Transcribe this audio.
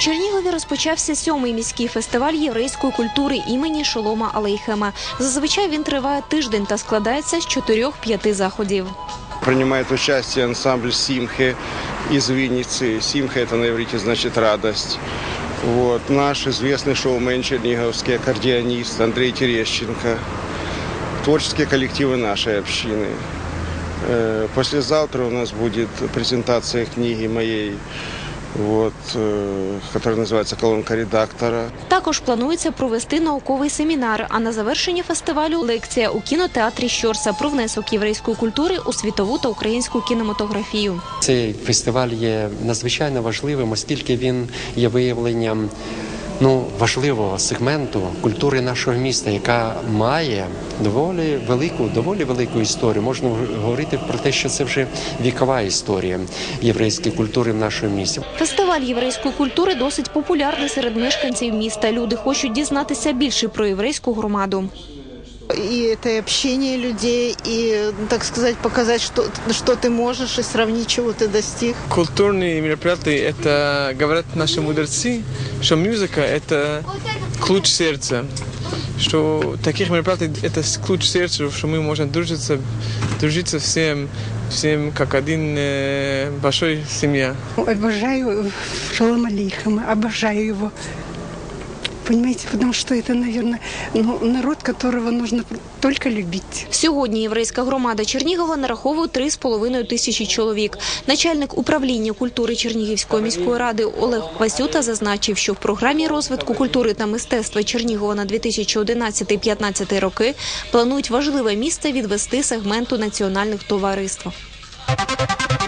Чернігові розпочався сьомий міський фестиваль єврейської культури імені Шолома Алейхема. Зазвичай він триває тиждень та складається з чотирьох-п'яти заходів. Принимает участие ансамбль «Симхи» из Винницы. «Симха» это на иврите значит «радость». Вот. Наш известный шоумен черниговский, аккордеонист Андрей Терещенко. Творческие коллективы нашей общины. Э, Послезавтра у нас будет презентация книги моей, вот, який називається «Колонка редактора». Також планується провести науковий семінар. А на завершення фестивалю лекція у кінотеатрі Щорса про внесок єврейської культури у світову та українську кінематографію. Цей фестиваль є надзвичайно важливим, оскільки він є виявленням ну, важливого сегменту культури нашого міста, яка має доволі велику, доволі велику історію. Можна говорити про те, що це вже вікова історія єврейської культури в нашому місті. Фестиваль єврейської культури досить популярний серед мешканців міста. Люди хочуть дізнатися більше про єврейську громаду. И это и общение людей, и, так сказать, показать, что, что ты можешь, и сравнить, чего ты достиг. Культурные мероприятия, это, говорят наши мудрецы, что музыка – это ключ сердца. Что таких мероприятий – это ключ сердца, что мы можем дружиться, дружиться всем, всем как один э, большой семья. Обожаю Шалом Алейхама, обожаю его. Понимаете, потому что это, наверное, ну, народ, которого нужно только любить. Сьогодні єврейська громада Чернігова нараховує 3,5 тисячі чоловік. Начальник управління культури Чернігівської міської ради Олег Васюта зазначив, що в програмі розвитку культури та мистецтва Чернігова на 2011-2015 роки планують важливе місце відвести сегменту національних товариств.